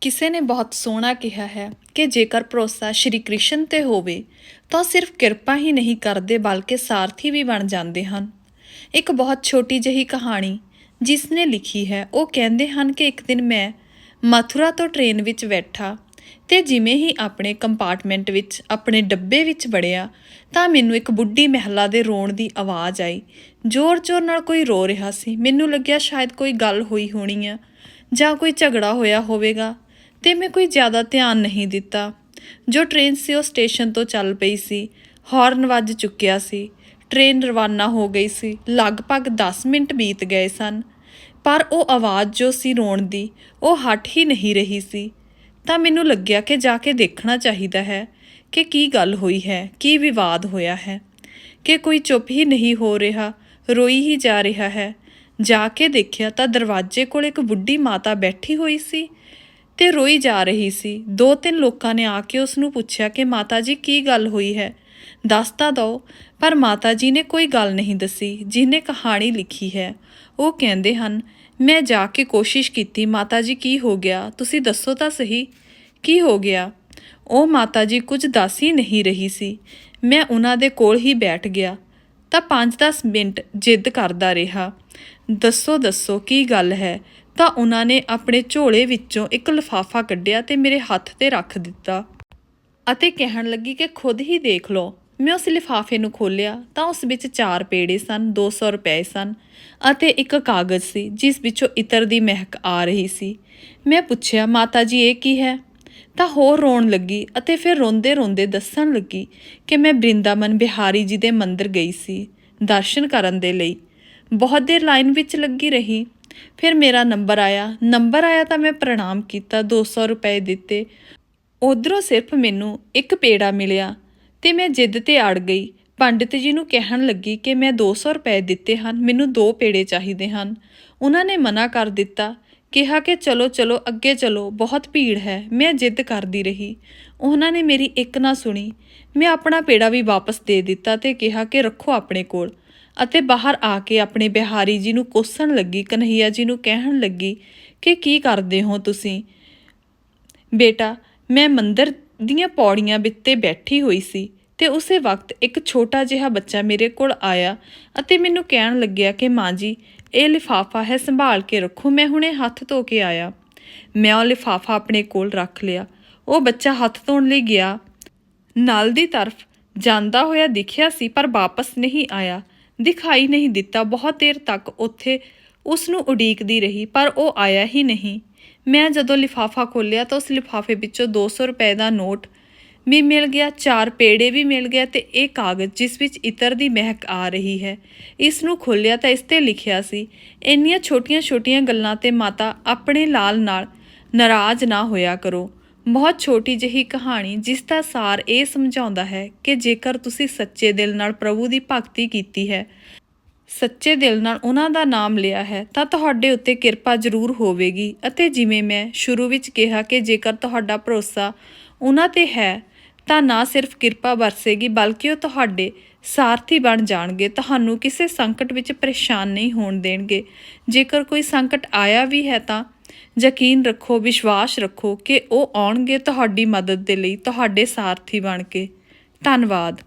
ਕਿਸੇ ਨੇ ਬਹੁਤ ਸੋਹਣਾ ਕਿਹਾ ਹੈ ਕਿ ਜੇਕਰ ਭਰੋਸਾ ਸ਼੍ਰੀ ਕ੍ਰਿਸ਼ਨ ਤੇ ਹੋਵੇ, ਤਾਂ ਸਿਰਫ ਕਿਰਪਾ ਹੀ ਨਹੀਂ ਕਰਦੇ ਬਲਕਿ ਸਾਰਥੀ ਵੀ ਬਣ ਜਾਂਦੇ ਹਨ। ਇੱਕ ਬਹੁਤ ਛੋਟੀ ਜਿਹੀ ਕਹਾਣੀ ਜਿਸ ਨੇ ਲਿਖੀ ਹੈ। ਉਹ ਕਹਿੰਦੇ ਹਨ ਕਿ ਇੱਕ ਦਿਨ ਮੈਂ ਮਥੁਰਾ ਤੋਂ ਟ੍ਰੇਨ ਵਿੱਚ ਬੈਠਾ ਤੇ ਜਿਵੇਂ ਹੀ ਆਪਣੇ ਕੰਪਾਰਟਮੈਂਟ ਵਿੱਚ, ਆਪਣੇ ਡੱਬੇ ਵਿੱਚ ਵੜਿਆ, ਤਾਂ ਮੈਨੂੰ ਇੱਕ ਬੁੱਢੀ ਮਹਿਲਾ ਦੇ ਰੋਣ ਦੀ ਆਵਾਜ਼ ਆਈ। ਜ਼ੋਰ-ਜ਼ੋਰ ਨਾਲ ਕੋਈ ਰੋ ਰਿਹਾ ਸੀ। ਮੈਨੂੰ ਲੱਗਿਆ ਸ਼ਾਇਦ ਕੋਈ ਗੱਲ ਹੋਈ ਹੋਣੀ ਆ ਜਾਂ ਕੋਈ ਝਗੜਾ ਹੋਇਆ ਹੋਵੇਗਾ। ਤੇ ਮੈਂ ਕੋਈ ਜ਼ਿਆਦਾ ਧਿਆਨ ਨਹੀਂ ਦਿੱਤਾ। ਜੋ ਟ੍ਰੇਨ ਸੀ, ਉਹ ਸਟੇਸ਼ਨ ਤੋਂ ਚੱਲ ਪਈ ਸੀ। ਹਾਰਨ ਵੱਜ ਚੁੱਕਿਆ ਸੀ। ਟ੍ਰੇਨ ਰਵਾਨਾ ਹੋ ਗਈ ਸੀ। ਲਗਭਗ 10 ਮਿੰਟ ਬੀਤ ਗਏ ਸਨ। ਪਰ ਉਹ ਆਵਾਜ਼ ਜੋ ਸੀ ਰੋਣ ਦੀ, ਉਹ ਹਟ ਹੀ ਨਹੀਂ ਰਹੀ ਸੀ। ਤਾਂ ਮੈਨੂੰ ਲੱਗਿਆ ਕਿ ਜਾ ਕੇ ਦੇਖਣਾ ਚਾਹੀਦਾ ਹੈ ਕਿ ਕੀ ਗੱਲ ਹੋਈ ਹੈ, ਕੀ ਵਿਵਾਦ ਹੋਇਆ ਹੈ। ਕਿ ਕੋਈ ਚੁੱਪ ਹੀ ਨਹੀਂ ਹੋ ਰਿਹਾ, ਰੋਈ ਹੀ ਜਾ ਰਿਹਾ ਹੈ। ਜਾ ਕੇ ਦੇਖਿਆ ਤਾਂ ਦਰਵਾਜ਼ੇ ਕੋਲ ਇੱਕ ਬੁੱਢੀ ਮਾਤਾ ਬੈਠੀ ਹੋਈ ਸੀ। ਤੇ ਰੋਈ ਜਾ ਰਹੀ ਸੀ। ਦੋ ਤਿੰਨ ਲੋਕਾਂ ਨੇ ਆ ਕੇ ਉਸ ਨੂੰ ਪੁੱਛਿਆ ਕਿ ਮਾਤਾ ਜੀ ਕੀ ਗੱਲ ਹੋਈ ਹੈ? ਦੱਸ ਤਾਂ ਦਿਓ ਪਰ ਮਾਤਾ ਜੀ ਨੇ ਕੋਈ ਗੱਲ ਨਹੀਂ ਦੱਸੀ, ਜਿਹਨੇ ਕਹਾਣੀ ਲਿਖੀ ਹੈ। ਉਹ ਕਹਿੰਦੇ ਹਨ, ਮੈਂ ਜਾ ਕੇ ਕੋਸ਼ਿਸ਼ ਕੀਤੀ ਮਾਤਾ ਜੀ ਕੀ ਹੋ ਗਿਆ? ਤੁਸੀਂ ਦੱਸੋ ਤਾਂ ਸਹੀ। ਕੀ ਹੋ ਗਿਆ? ਉਹ ਮਾਤਾ ਜੀ ਕੁਝ ਦੱਸ ਹੀ ਨਹੀਂ ਰਹੀ ਸੀ। ਮੈਂ ਉਹਨਾਂ ਦੇ ਕੋਲ ਹੀ ਬੈਠ ਗਿਆ। ਤਾਂ 5-10 ਮਿੰਟ ਜਿੱਦ ਕਰਦਾ ਰਿਹਾ। ਦੱਸੋ ਦੱਸੋ, ਕੀ ਗੱਲ ਹੈ? ਤਾਂ ਉਹਨਾਂ ਨੇ ਆਪਣੇ ਝੋਲੇ ਵਿੱਚੋਂ ਇੱਕ ਲਿਫਾਫਾ ਕੱਢਿਆ ਤੇ ਮੇਰੇ ਹੱਥ ਤੇ ਰੱਖ ਦਿੱਤਾ ਅਤੇ ਕਹਿਣ ਲੱਗੀ ਕਿ ਖੁਦ ਹੀ ਦੇਖ ਲਓ। ਮੈਂ ਉਸ ਲਿਫਾਫੇ ਨੂੰ ਖੋਲ੍ਹਿਆ ਤਾਂ ਉਸ ਵਿੱਚ ਚਾਰ ਪੇੜੇ ਸਨ 200 ਰੁਪਏ ਸਨ ਅਤੇ ਇੱਕ ਕਾਗਜ਼ ਸੀ, ਜਿਸ ਵਿੱਚੋਂ ਇਤਰ ਦੀ ਮਹਿਕ ਆ ਰਹੀ ਸੀ। ਮੈਂ ਪੁੱਛਿਆ, ਮਾਤਾ ਜੀ, ਇਹ ਕੀ ਹੈ? ਤਾਂ ਹੋਰ ਰੋਣ ਲੱਗੀ ਅਤੇ ਫਿਰ ਰੋਂਦੇ ਰੋਂਦੇ ਦੱਸਣ ਲੱਗੀ ਕਿ ਮੈਂ ਬ੍ਰਿੰਦਾਵਨ ਬਿਹਾਰੀ ਜੀ ਦੇ ਮੰਦਿਰ ਗਈ ਸੀ ਦਰਸ਼ਨ ਕਰਨ ਦੇ ਲਈ। ਬਹੁਤ ਦੇਰ ਲਾਈਨ ਵਿੱਚ ਲੱਗੀ ਰਹੀ। ਫਿਰ ਮੇਰਾ ਨੰਬਰ ਆਇਆ। ਨੰਬਰ ਆਇਆ ਤਾਂ ਮੈਂ ਪ੍ਰਣਾਮ ਕੀਤਾ 200 ਰੁਪਏ ਦਿੱਤੇ। ਉਧਰੋਂ ਸਿਰਫ ਮੈਨੂੰ ਇੱਕ ਪੇੜਾ ਮਿਲਿਆ ਤੇ ਮੈਂ ਜਿੱਦ ਤੇ ਅੜ ਗਈ। ਪੰਡਿਤ ਜੀ ਨੂੰ ਕਹਿਣ ਲੱਗੀ ਕਿ ਮੈਂ 200 ਰੁਪਏ ਦਿੱਤੇ ਹਨ, ਮੈਨੂੰ ਦੋ ਪੇੜੇ ਚਾਹੀਦੇ ਹਨ। ਉਹਨਾਂ ਨੇ ਮਨਾ ਕਰ ਦਿੱਤਾ, ਕਿਹਾ ਕਿ ਚਲੋ ਚਲੋ, ਅੱਗੇ ਚਲੋ, ਬਹੁਤ ਭੀੜ ਹੈ, ਮੈਂ ਜਿੱਦ ਕਰਦੀ ਰਹੀ। ਉਹਨਾਂ ਨੇ ਮੇਰੀ ਇੱਕ ਨਾ ਸੁਣੀ। ਮੈਂ ਆਪਣਾ ਪੇੜਾ ਵੀ ਵਾਪਸ ਦੇ ਦਿੱਤਾ ਤੇ ਕਿਹਾ ਕਿ ਰੱਖੋ ਆਪਣੇ ਕੋਲ। ਅਤੇ ਬਾਹਰ ਆ ਕੇ ਆਪਣੇ ਬਿਹਾਰੀ ਜੀ ਨੂੰ ਕੋਸਣ ਲੱਗੀ, ਕਨਹਈਆ ਜੀ ਨੂੰ ਕਹਿਣ ਲੱਗੀ ਕਿ ਕੀ ਕਰਦੇ ਹੋ ਤੁਸੀਂ? ਬੇਟਾ, ਮੈਂ ਮੰਦਰ ਦੀਆਂ ਪੌੜੀਆਂ ਵਿੱਤੇ ਬੈਠੀ ਹੋਈ ਸੀ ਤੇ ਉਸੇ ਵਕਤ ਇੱਕ ਛੋਟਾ ਜਿਹਾ ਬੱਚਾ ਮੇਰੇ ਕੋਲ ਆਇਆ ਅਤੇ ਮੈਨੂੰ ਕਹਿਣ ਲੱਗਿਆ ਕਿ ਮਾਂ ਜੀ, ਇਹ ਲਿਫਾਫਾ ਹੈ, ਸੰਭਾਲ ਕੇ ਰੱਖੋ, ਮੈਂ ਹੁਣੇ ਹੱਥ ਧੋ ਕੇ ਆਇਆ। ਮੈਂ ਉਹ ਲਿਫਾਫਾ ਆਪਣੇ ਕੋਲ ਰੱਖ ਲਿਆ। ਉਹ ਬੱਚਾ ਹੱਥ ਧੋਣ ਲਈ ਗਿਆ। ਨਾਲ ਦੀ ਤਰਫ ਜਾਂਦਾ ਹੋਇਆ ਦਿਖਿਆ ਸੀ ਪਰ ਵਾਪਸ ਨਹੀਂ ਆਇਆ। ਦਿਖਾਈ ਨਹੀਂ ਦਿੱਤਾ। ਬਹੁਤ ਦੇਰ ਤੱਕ ਉੱਥੇ ਉਸ ਨੂੰ ਉਡੀਕਦੀ ਰਹੀ, ਪਰ ਉਹ ਆਇਆ ਹੀ ਨਹੀਂ। ਮੈਂ ਜਦੋਂ ਲਿਫਾਫਾ ਖੋਲ੍ਹਿਆ ਤਾਂ ਉਸ ਲਿਫਾਫੇ ਵਿੱਚੋਂ 200 ਰੁਪਏ ਦਾ ਨੋਟ ਵੀ ਮਿਲ ਗਿਆ, ਚਾਰ ਪੇੜੇ ਵੀ ਮਿਲ ਗਿਆ ਤੇ ਇਹ ਕਾਗਜ਼ ਜਿਸ ਵਿੱਚ ਇਤਰ ਦੀ ਮਹਿਕ ਆ ਰਹੀ ਹੈ। ਇਸ ਨੂੰ ਖੋਲ੍ਹਿਆ ਤਾਂ ਇਸ ਤੇ ਲਿਖਿਆ ਸੀ, ਇੰਨੀਆਂ ਛੋਟੀਆਂ-ਛੋਟੀਆਂ ਗੱਲਾਂ ਤੇ ਮਾਤਾ ਆਪਣੇ ਲਾਲ ਨਾਲ ਨਾਰਾਜ਼ ਨਾ ਹੋਇਆ ਕਰੋ। ਬਹੁਤ ਛੋਟੀ ਜਿਹੀ ਕਹਾਣੀ ਜਿਸ ਦਾ ਸਾਰ ਇਹ ਸਮਝਾਉਂਦਾ ਹੈ ਕਿ ਜੇਕਰ ਤੁਸੀਂ ਸੱਚੇ ਦਿਲ ਨਾਲ ਪ੍ਰਭੂ ਦੀ ਭਗਤੀ ਕੀਤੀ ਹੈ, ਸੱਚੇ ਦਿਲ ਨਾਲ ਉਹਨਾਂ ਦਾ ਨਾਮ ਲਿਆ ਹੈ, ਤਾਂ ਤੁਹਾਡੇ ਉੱਤੇ ਕਿਰਪਾ ਜ਼ਰੂਰ ਹੋਵੇਗੀ। ਅਤੇ ਜਿਵੇਂ ਮੈਂ ਸ਼ੁਰੂ ਵਿੱਚ ਕਿਹਾ ਕਿ ਜੇਕਰ ਤੁਹਾਡਾ ਭਰੋਸਾ ਉਹਨਾਂ ਤੇ ਹੈ, ਤਾਂ ਨਾ ਸਿਰਫ ਕਿਰਪਾ ਵਰਸੇਗੀ, ਬਲਕਿ ਉਹ ਤੁਹਾਡੇ ਸਾਰਥੀ ਬਣ ਜਾਣਗੇ। ਤੁਹਾਨੂੰ ਕਿਸੇ ਸੰਕਟ ਵਿੱਚ ਪਰੇਸ਼ਾਨ ਨਹੀਂ ਹੋਣ ਦੇਣਗੇ। ਜੇਕਰ ਕੋਈ ਸੰਕਟ ਆਇਆ ਵੀ ਹੈ ਤਾਂ ਯਕੀਨ ਰੱਖੋ, ਵਿਸ਼ਵਾਸ ਰੱਖੋ ਕਿ ਉਹ ਆਉਣਗੇ ਤੁਹਾਡੀ ਮਦਦ ਦੇ ਲਈ, ਤੁਹਾਡੇ ਸਾਰਥੀ ਬਣ ਕੇ। ਧੰਨਵਾਦ।